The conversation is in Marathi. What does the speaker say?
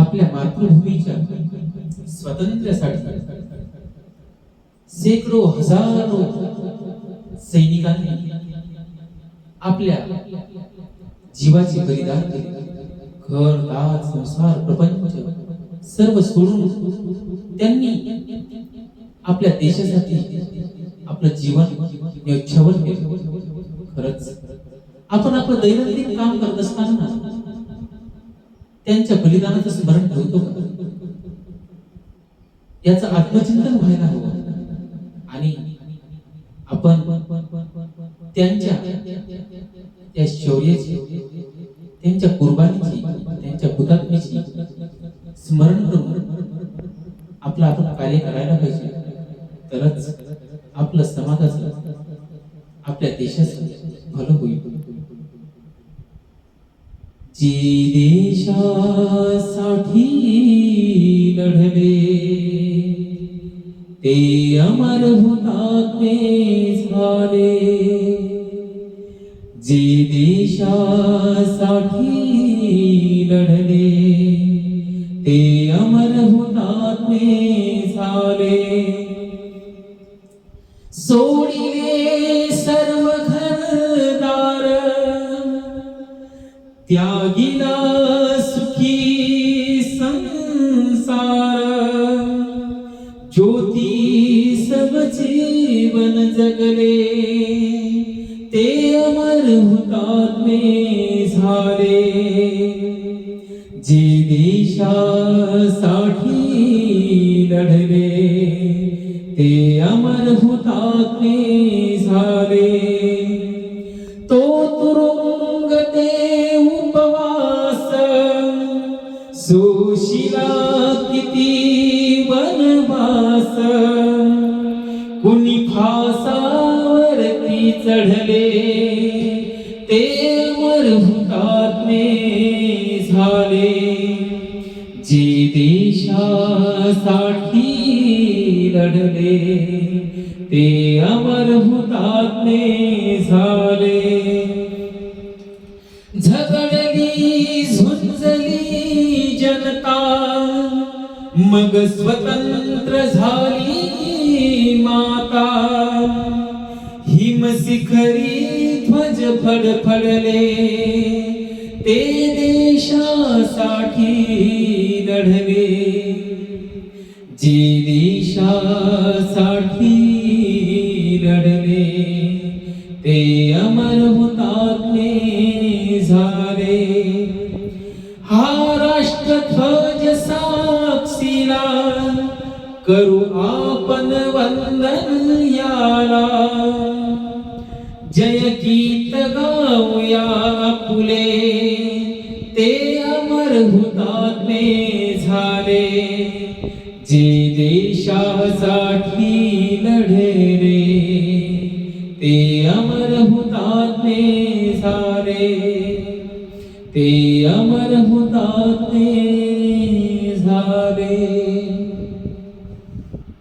आपल्या मातृभूमीच्या स्वातंत्र्यासाठी. शेकडो हजारो सैनिकांनी आपल्या जीवाचे बलिदान केले. घर दार संसार प्रपंच सर्व सोडून त्यांनी आपल्या देशासाठी आपलं जीवन न्यौछावर केलं. खरंच आपण आपलं दैनंदिन काम करत असताना त्यांच्या बलिदानाचं स्मरण करतो का? याचं आत्मचिंतन व्हायला हवं. आणि आपण त्यांच्या त्या शौर्याची त्यांच्या कुर्बानीची त्यांच्या हुतात्म्याची स्मरण करून आपलं आपण कार्य करायला पाहिजे. तरच आपलं समाजाचं आपल्या देशाचं भलं होईल. जी देशासाठी लढले ते अमर हुतात्मे झाले जे देशासाठी लढले ते अमर हुतात्मे झाले त्यागिला सुखी संसार ज्योती सब जीवन जगले ते अमर हुतात्मे झाले जे देशासाठी लढले ते अमर हुतात्मे झाले सुशिला किती वनवास. कुणी फासावरती चढले ते अमर झाले. जे देशासाठी लढले ते अमर हुतात्मे झाले. झगडली झुंजली जनता मग स्वतंत्र झाली माता हिमशिखरी ध्वज फडफडले ते देशासाठी लढले जे देशासाठी लढले ते अमर हुतात्मे झाले हा राष्ट्र ध्वज साक्षीला करू आपण वंदन याला जय गीत गाऊया फुले ते अमर हुतात्मे झाले जे देशासाठी लढले ते अमर हुतात्मे झाले ते अमर होता ते झाले